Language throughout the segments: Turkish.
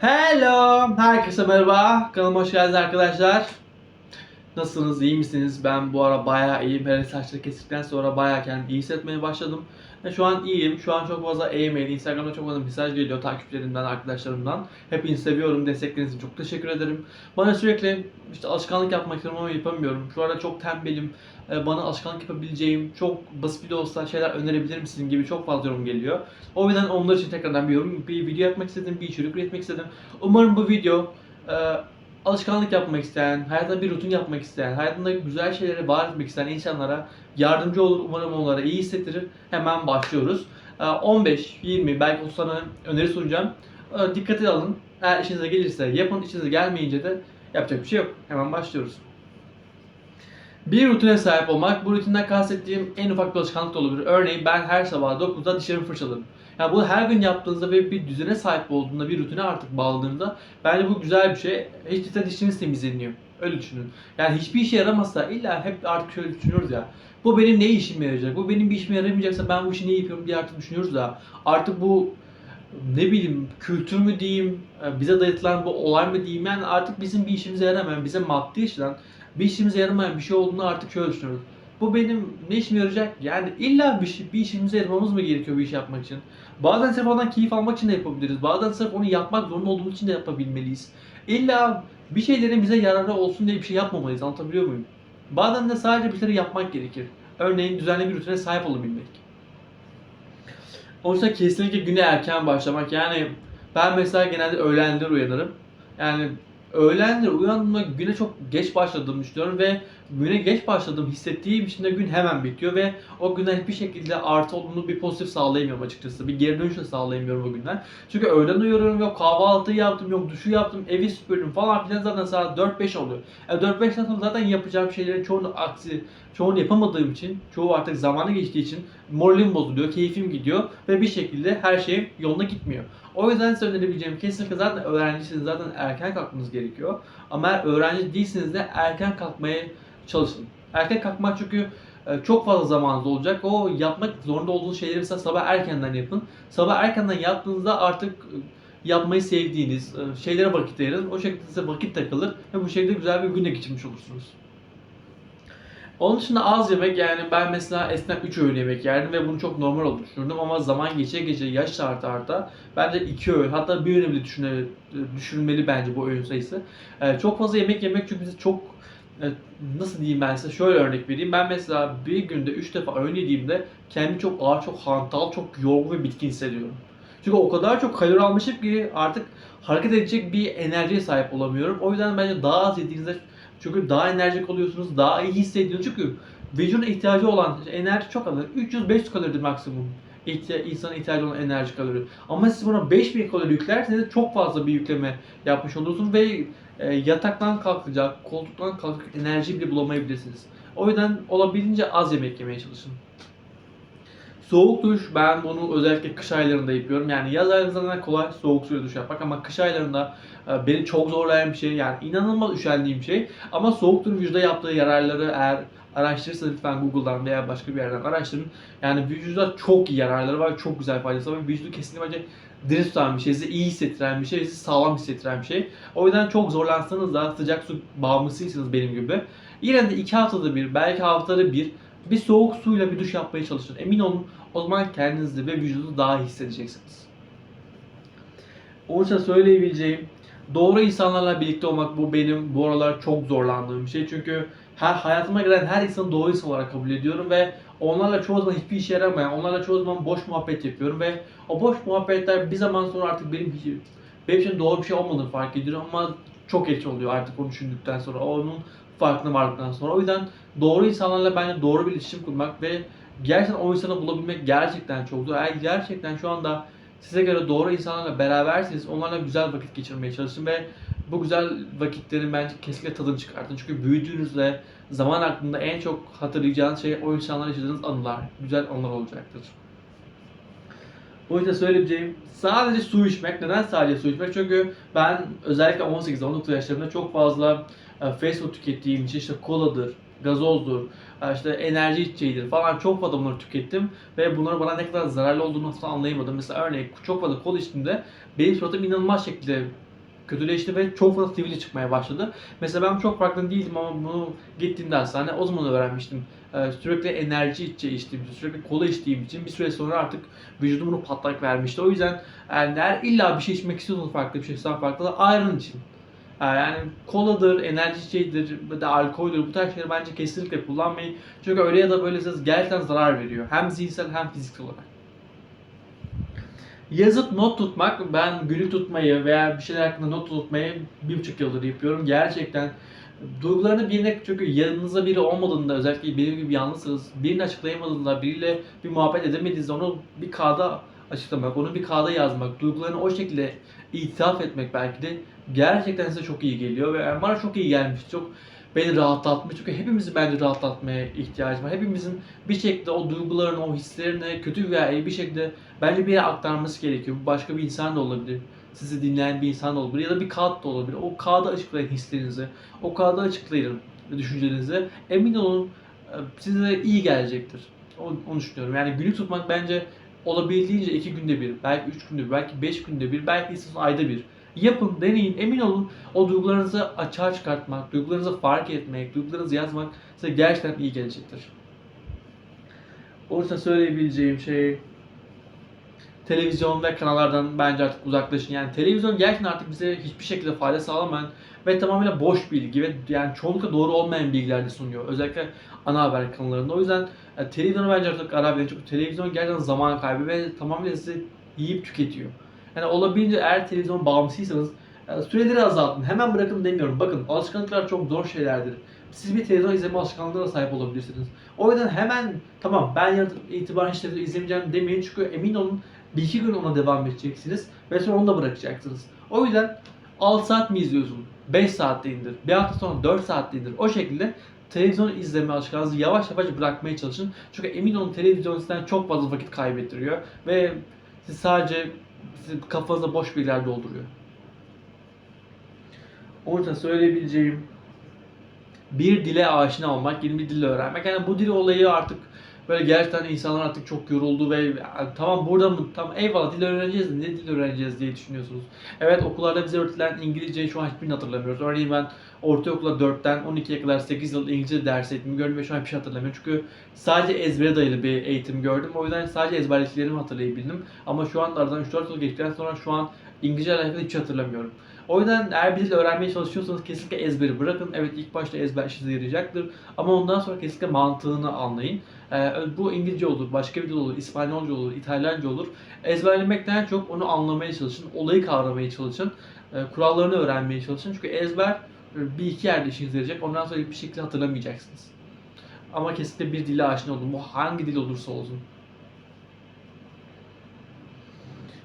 Hello! Herkese merhaba. Kanalıma hoş geldiniz arkadaşlar. Nasılsınız? iyi misiniz? Ben bu ara bayağı iyiyim. Hele saçları kestikten sonra bayağı kendimi iyi hissetmeye başladım. Ve şu an iyiyim. Şu an çok fazla e-mail, Instagram'da çok fazla mesaj geliyor takipçilerimden, arkadaşlarımdan. Hepinizi seviyorum. Destekleriniz için çok teşekkür ederim. Bana sürekli işte alışkanlık yapmak istiyorum ama yapamıyorum. Şu arada çok tembelim. Ee, Bana alışkanlık yapabileceğim, çok basit de olsa şeyler önerebilir misin gibi çok fazla yorum geliyor. O yüzden onlar için tekrardan bir yorum, bir video yapmak istedim, bir içerik üretmek istedim. Umarım bu video e, alışkanlık yapmak isteyen, hayatında bir rutin yapmak isteyen, hayatında güzel şeyleri var etmek isteyen insanlara yardımcı olur. Umarım onlara iyi hissettirir. Hemen başlıyoruz. E, 15, 20, belki 30 tane öneri sunacağım. E, dikkate alın. Eğer işinize gelirse yapın, işinize gelmeyince de yapacak bir şey yok. Hemen başlıyoruz. Bir rutine sahip olmak, bu rutinden kastettiğim en ufak bir alışkanlık da olabilir. Örneğin ben her sabah 9'da dişlerimi fırçalarım. Yani bunu her gün yaptığınızda ve bir düzene sahip olduğunda, bir rutine artık bağladığında bence bu güzel bir şey. Hiç değilse dişiniz temizleniyor. Öyle düşünün. Yani hiçbir işe yaramazsa illa hep artık şöyle düşünüyoruz ya. Bu benim ne işime yarayacak? Bu benim bir işime yaramayacaksa ben bu işi ne yapıyorum diye artık düşünüyoruz da. Artık bu ne bileyim kültür mü diyeyim, e, bize dayatılan bu olay mı diyeyim yani artık bizim bir işimize yaramayan, bize maddi açıdan bir işimize yaramayan bir şey olduğunu artık şöyle düşünüyoruz. Bu benim ne işime yarayacak? Yani illa bir, şey, bir işimize yaramamız mı gerekiyor bir iş yapmak için? Bazen sırf ondan keyif almak için de yapabiliriz. Bazen sırf onu yapmak zorunda olduğumuz için de yapabilmeliyiz. İlla bir şeylerin bize yararı olsun diye bir şey yapmamalıyız. Anlatabiliyor muyum? Bazen de sadece bir şeyleri yapmak gerekir. Örneğin düzenli bir rutine sahip olabilmek. O yüzden kesinlikle güne erken başlamak. Yani ben mesela genelde öğlenleri uyanırım. Yani öğlenleri uyandığımda güne çok geç başladığımı düşünüyorum ve güne geç başladığımı hissettiğim için de gün hemen bitiyor ve o günden hiçbir şekilde artı olduğunu bir pozitif sağlayamıyorum açıkçası. Bir geri dönüş de sağlayamıyorum o günden. Çünkü öğlen uyuyorum yok kahvaltı yaptım yok duşu yaptım evi süpürdüm falan filan zaten saat 4-5 oluyor. E 4-5 saat sonra zaten yapacağım şeylerin çoğunu aksi çoğunu yapamadığım için çoğu artık zamanı geçtiği için moralim bozuluyor, keyfim gidiyor ve bir şekilde her şey yoluna gitmiyor. O yüzden size önerebileceğim kesinlikle zaten öğrencisiniz zaten erken kalkmanız gerekiyor. Ama eğer öğrenci değilseniz de erken kalkmaya çalışın. Erken kalkmak çünkü e, çok fazla zamanınız olacak. O yapmak zorunda olduğunuz şeyleri mesela sabah erkenden yapın. Sabah erkenden yaptığınızda artık e, yapmayı sevdiğiniz e, şeylere vakit ayırın. O şekilde size vakit takılır ve bu şekilde güzel bir gün geçirmiş olursunuz. Onun dışında az yemek yani ben mesela eskiden 3 öğün yemek yerdim ve bunu çok normal olduğunu ama zaman geçe geçe yaş arta arta bence 2 öğün hatta bir öğün bile düşünülmeli bence bu öğün sayısı. Ee, çok fazla yemek yemek çünkü bizi çok nasıl diyeyim ben size şöyle örnek vereyim. Ben mesela bir günde 3 defa öğün yediğimde kendimi çok ağır, çok hantal, çok yorgun ve bitkin hissediyorum. Çünkü o kadar çok kalori almışım ki artık hareket edecek bir enerjiye sahip olamıyorum. O yüzden bence daha az yediğinizde çünkü daha enerjik oluyorsunuz, daha iyi hissediyorsunuz. Çünkü vücudun ihtiyacı olan enerji çok az. 300-500 kaloridir maksimum. İhtiya- insanın ihtiyacı olan enerji kalori. Ama siz buna 5000 kalori yüklerseniz çok fazla bir yükleme yapmış olursunuz ve e, yataktan kalkacak, koltuktan kalkacak enerji bile bulamayabilirsiniz. O yüzden olabildiğince az yemek yemeye çalışın. Soğuk duş ben bunu özellikle kış aylarında yapıyorum. Yani yaz aylarında kolay soğuk suyla duş yapmak ama kış aylarında e, beni çok zorlayan bir şey. Yani inanılmaz üşendiğim bir şey. Ama soğuk suyun vücuda yaptığı yararları eğer araştırırsanız lütfen Google'dan veya başka bir yerden araştırın. Yani vücuda çok iyi yararları var, çok güzel faydası var. Vücudu kesinlikle bence diri tutan bir şey, sizi iyi hissettiren bir şey, sizi sağlam hissettiren bir şey. O yüzden çok zorlansanız da sıcak su bağımlısıysanız benim gibi. Yine de iki haftada bir, belki haftada bir bir soğuk suyla bir duş yapmaya çalışın. Emin olun o zaman kendinizi ve vücudunuzu daha iyi hissedeceksiniz. Onun söyleyebileceğim doğru insanlarla birlikte olmak bu benim bu aralar çok zorlandığım bir şey. Çünkü her hayatıma giren her insanı doğru insan olarak kabul ediyorum ve onlarla çoğu zaman hiçbir işe yaramayan, onlarla çoğu zaman boş muhabbet yapıyorum ve o boş muhabbetler bir zaman sonra artık benim hiç, benim için doğru bir şey olmadığını fark ediyorum ama çok geç oluyor artık onu düşündükten sonra. Onun farkına vardıktan sonra. O yüzden doğru insanlarla bence doğru bir iletişim kurmak ve gerçekten o insanı bulabilmek gerçekten çok zor. Eğer gerçekten şu anda size göre doğru insanlarla beraberseniz onlarla güzel vakit geçirmeye çalışın ve bu güzel vakitlerin bence kesinlikle tadını çıkartın. Çünkü büyüdüğünüzde zaman aklında en çok hatırlayacağınız şey o insanlarla yaşadığınız anılar, güzel anılar olacaktır. O yüzden söyleyebileceğim sadece su içmek. Neden sadece su içmek? Çünkü ben özellikle 18-19 yaşlarımda çok fazla e, fast food tükettiğim için işte koladır, gazozdur, e, işte enerji içeceğidir falan çok fazla bunları tükettim ve bunların bana ne kadar zararlı olduğunu asla anlayamadım. Mesela örneğin çok fazla kola içtiğimde benim suratım inanılmaz şekilde kötüleşti ve çok fazla sivilce çıkmaya başladı. Mesela ben çok farkında değildim ama bunu gittiğimde hastane o zaman öğrenmiştim. Ee, sürekli enerji içeceği içtiğim için, sürekli kola içtiğim için bir süre sonra artık vücudum bunu patlak vermişti. O yüzden yani eğer illa bir şey içmek istiyorsanız farklı bir şey farklı da ayran için. Ee, Yani koladır, enerji içeceğidir, da alkoldür bu tarz şeyleri bence kesinlikle kullanmayın. Çünkü öyle ya da böyle size gerçekten zarar veriyor. Hem zihinsel hem fiziksel olarak. Yazıp not tutmak, ben günlük tutmayı veya bir şeyler hakkında not tutmayı bir buçuk yıldır yapıyorum. Gerçekten duygularını birine çünkü yanınızda biri olmadığında özellikle benim gibi yalnızsınız birini açıklayamadığında biriyle bir muhabbet edemediğinizde onu bir kağıda açıklamak, onu bir kağıda yazmak, duygularını o şekilde itiraf etmek belki de gerçekten size çok iyi geliyor ve bana çok iyi gelmiş, çok beni rahatlatmış çünkü hepimizin bence rahatlatmaya ihtiyacı var. Hepimizin bir şekilde o duygularını, o hislerini kötü veya iyi bir şekilde bence bir yere aktarması gerekiyor. Bu başka bir insan da olabilir. Sizi dinleyen bir insan da olabilir ya da bir kağıt da olabilir. O kağıda açıklayın hislerinizi. O kağıda açıklayın düşüncelerinizi. Emin olun e, size iyi gelecektir. Onu, onu düşünüyorum. Yani günlük tutmak bence olabildiğince iki günde bir, belki üç günde bir, belki beş günde bir, belki istiyorsanız ayda bir. Yapın, deneyin, emin olun o duygularınızı açığa çıkartmak, duygularınızı fark etmek, duygularınızı yazmak size gerçekten iyi gelecektir. O yüzden söyleyebileceğim şey televizyon ve kanallardan bence artık uzaklaşın. Yani televizyon gerçekten artık bize hiçbir şekilde fayda sağlamayan ve tamamıyla boş bilgi ve yani çoğunlukla doğru olmayan bilgiler de sunuyor. Özellikle ana haber kanallarında. O yüzden e, televizyonu bence artık ara. Çünkü televizyon gerçekten zaman kaybı ve tamamıyla sizi yiyip tüketiyor. Yani olabildiğince eğer televizyon bağımlısıysanız süreleri azaltın. Hemen bırakın demiyorum. Bakın alışkanlıklar çok zor şeylerdir. Siz bir televizyon izleme alışkanlığına sahip olabilirsiniz. O yüzden hemen tamam ben yarın itibaren hiç televizyon izlemeyeceğim demeyin çünkü emin olun bir iki gün ona devam edeceksiniz ve sonra onu da bırakacaksınız. O yüzden 6 saat mi izliyorsun? 5 saatte indir. Bir hafta sonra 4 saatte indir. O şekilde televizyon izleme alışkanlığınızı yavaş yavaş bırakmaya çalışın. Çünkü emin olun televizyon sizden çok fazla vakit kaybettiriyor ve siz sadece sizin kafanızda boş bilgiler dolduruyor. O yüzden söyleyebileceğim bir dile aşina olmak, yeni bir dil öğrenmek. Yani bu dil olayı artık böyle gerçekten insanlar artık çok yoruldu ve yani tamam burada mı tamam eyvallah dil öğreneceğiz ne dil öğreneceğiz diye düşünüyorsunuz. Evet okullarda bize öğretilen İngilizceyi şu an hiçbirini hatırlamıyoruz. Örneğin ben ortaokula 4'ten 12'ye kadar 8 yıl İngilizce ders eğitimi gördüm ve şu an bir şey hatırlamıyorum. Çünkü sadece ezbere dayalı bir eğitim gördüm. O yüzden sadece ezberlediklerimi hatırlayabildim. Ama şu an aradan 3-4 yıl geçtikten sonra şu an İngilizce alakalı hiç şey hatırlamıyorum. O yüzden eğer bir dil öğrenmeye çalışıyorsanız kesinlikle ezberi bırakın. Evet ilk başta ezber işinize yarayacaktır. Ama ondan sonra kesinlikle mantığını anlayın. Ee, bu İngilizce olur, başka bir dil olur, İspanyolca olur, İtalyanca olur. Ezberlemekten çok onu anlamaya çalışın, olayı kavramaya çalışın, e, kurallarını öğrenmeye çalışın. Çünkü ezber e, bir iki yerde işinize yarayacak. Ondan sonra bir şekilde hatırlamayacaksınız. Ama kesinlikle bir dile aşina olun. Bu hangi dil olursa olsun.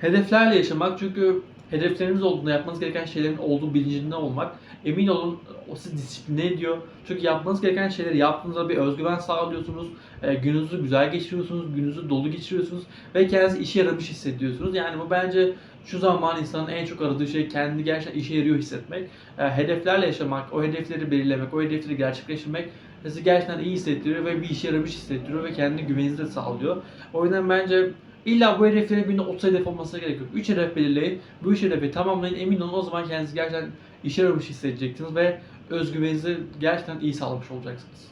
Hedeflerle yaşamak çünkü hedefleriniz olduğunda yapmanız gereken şeylerin olduğu bilincinde olmak emin olun o sizi disipline ediyor. Çünkü yapmanız gereken şeyleri yaptığınızda bir özgüven sağlıyorsunuz. E, gününüzü güzel geçiriyorsunuz, gününüzü dolu geçiriyorsunuz ve kendinizi işe yaramış hissediyorsunuz. Yani bu bence şu zaman insanın en çok aradığı şey kendini gerçekten işe yarıyor hissetmek. E, hedeflerle yaşamak, o hedefleri belirlemek, o hedefleri gerçekleştirmek sizi gerçekten iyi hissettiriyor ve bir işe yaramış hissettiriyor ve kendini güveninizi de sağlıyor. O yüzden bence İlla bu hedeflerin günde 30 hedef olmasına gerek yok. 3 hedef belirleyin. Bu 3 hedefi tamamlayın. Emin olun o zaman kendinizi gerçekten işe yaramış hissedeceksiniz ve özgüveninizi gerçekten iyi sağlamış olacaksınız.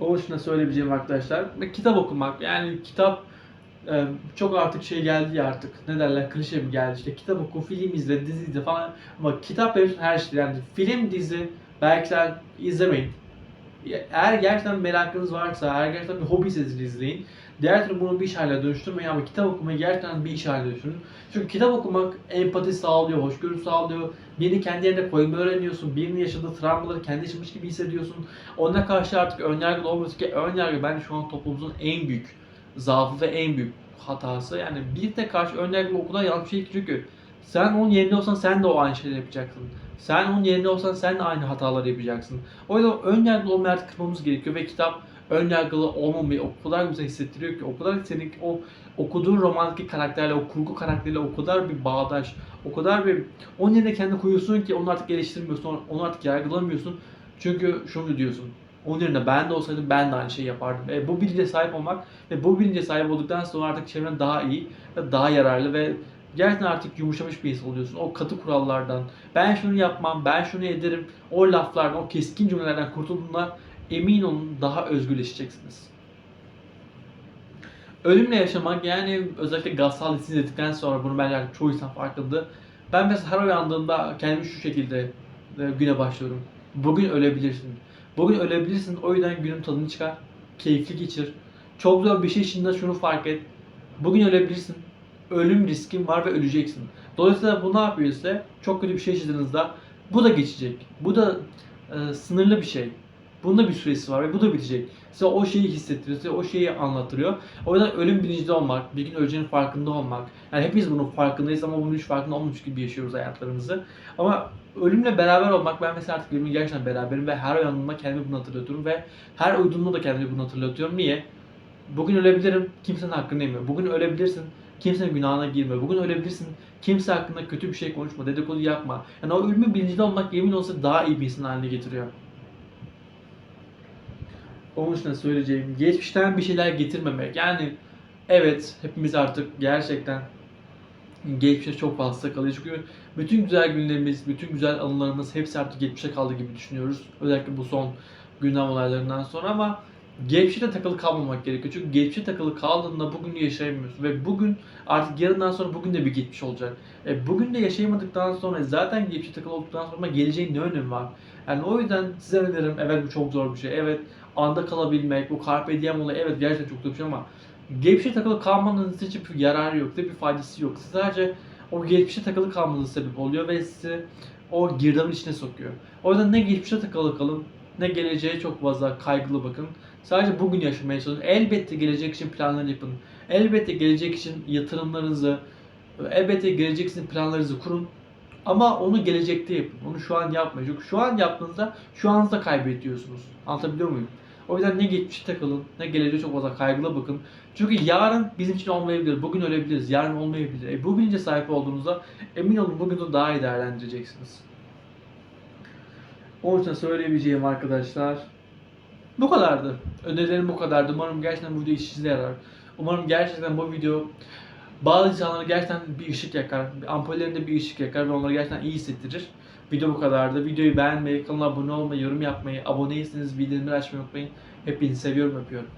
O dışında söyleyebileceğim arkadaşlar kitap okumak. Yani kitap e, çok artık şey geldi ya artık ne derler klişe mi geldi işte kitap oku, film izle, dizi izle falan ama kitap benim her şey yani film, dizi, belgesel izlemeyin. Eğer gerçekten merakınız varsa, eğer gerçekten bir hobi sizi izleyin. Diğer türlü bunu bir iş haline dönüştürmeyin ama kitap okumayı gerçekten bir iş haline dönüştürün. Çünkü kitap okumak empati sağlıyor, hoşgörü sağlıyor. Birini kendi yerine koymayı öğreniyorsun. Birinin yaşadığı travmaları kendi yaşamış gibi hissediyorsun. Ona karşı artık önyargılı olmuyorsun ki önyargı bence şu an toplumumuzun en büyük zaafı ve en büyük hatası. Yani birine karşı önyargılı o kadar yanlış bir şey çünkü sen onun yerinde olsan sen de o aynı şeyleri yapacaksın. Sen onun yerinde olsan sen de aynı hataları yapacaksın. O yüzden ön yargılı olmayı artık kırmamız gerekiyor ve kitap ön yargılı olmamayı o kadar güzel hissettiriyor ki o kadar senin o okuduğun romandaki karakterle o kurgu karakteriyle o kadar bir bağdaş o kadar bir onun yerine kendi koyuyorsun ki onu artık eleştirmiyorsun onu artık yargılamıyorsun çünkü şunu diyorsun onun yerine ben de olsaydım ben de aynı şeyi yapardım. E, bu bilince sahip olmak ve bu bilince sahip olduktan sonra artık çevren daha iyi ve daha yararlı ve Gerçekten artık yumuşamış bir insan oluyorsun. O katı kurallardan, ben şunu yapmam, ben şunu ederim, o laflardan, o keskin cümlelerden kurtulduğunda emin olun daha özgürleşeceksiniz. Ölümle yaşamak yani özellikle Gazal izledikten sonra bunu bence çoğu insan farkında. Ben mesela her uyandığımda kendimi şu şekilde e, güne başlıyorum. Bugün ölebilirsin. Bugün ölebilirsin. O yüzden günün tadını çıkar. Keyifli geçir. Çok zor bir şey için de şunu fark et. Bugün ölebilirsin. Ölüm riskin var ve öleceksin. Dolayısıyla bu ne yapıyor ise çok kötü bir şey yaşadığınızda bu da geçecek. Bu da e, sınırlı bir şey. Bunun da bir süresi var ve bu da bitecek. Size o şeyi hissettiriyor, size o şeyi anlatıyor. O yüzden ölüm bilincinde olmak, bir gün öleceğinin farkında olmak. Yani hepimiz bunun farkındayız ama bunun hiç farkında olmamış gibi yaşıyoruz hayatlarımızı. Ama ölümle beraber olmak, ben mesela artık ölümle gerçekten beraberim ve her uyandığımda kendimi bunu hatırlatıyorum ve her uyuduğumda da kendimi bunu hatırlatıyorum. Niye? Bugün ölebilirim, kimsenin hakkını yeme. Bugün ölebilirsin, kimsenin günahına girme. Bugün ölebilirsin, kimse hakkında kötü bir şey konuşma, dedikodu yapma. Yani o ölümün bilincinde olmak yemin olsa daha iyi bir insan haline getiriyor. Onun için söyleyeceğim, geçmişten bir şeyler getirmemek. Yani evet, hepimiz artık gerçekten geçmişe çok fazla kalıyor. Çünkü bütün güzel günlerimiz, bütün güzel anılarımız hepsi artık geçmişe kaldı gibi düşünüyoruz. Özellikle bu son gündem olaylarından sonra ama geçmişe takılı kalmamak gerekiyor. Çünkü geçmişe takılı kaldığında bugünü yaşayamıyorsun ve bugün artık yarından sonra bugün de bir geçmiş olacak. E, bugün de yaşayamadıktan sonra zaten geçmişe takılı olduktan sonra geleceğin ne önemi var? Yani o yüzden size öneririm evet bu çok zor bir şey. Evet anda kalabilmek, bu carpe diem olayı evet gerçekten çok zor bir şey ama geçmişe takılı kalmanın hiçbir yararı yok, bir faydası yok. Siz sadece o geçmişe takılı kalmanız sebep oluyor ve sizi o girdabın içine sokuyor. O yüzden ne geçmişe takılı kalın, ne geleceğe çok fazla kaygılı bakın. Sadece bugün yaşamaya çalışın. Elbette gelecek için planlar yapın. Elbette gelecek için yatırımlarınızı, elbette gelecek için planlarınızı kurun. Ama onu gelecekte yapın. Onu şu an yapmayın. Çünkü şu an yaptığınızda şu anınızda kaybediyorsunuz. Anlatabiliyor muyum? O yüzden ne geçmişe takılın, ne geleceğe çok fazla kaygılı bakın. Çünkü yarın bizim için olmayabilir. Bugün ölebiliriz. Yarın olmayabilir. E, bu bilince sahip olduğunuzda emin olun bugünü daha iyi değerlendireceksiniz. Onun için söyleyebileceğim arkadaşlar bu kadardı. Önerilerim bu kadardı. Umarım gerçekten bu video işinize yarar. Umarım gerçekten bu video bazı insanlara gerçekten bir ışık yakar. Ampullerinde bir ışık yakar ve onları gerçekten iyi hissettirir. Video bu kadardı. Videoyu beğenmeyi, kanala abone olmayı, yorum yapmayı, abone değilseniz bildirimleri açmayı unutmayın. Hepinizi seviyorum, öpüyorum.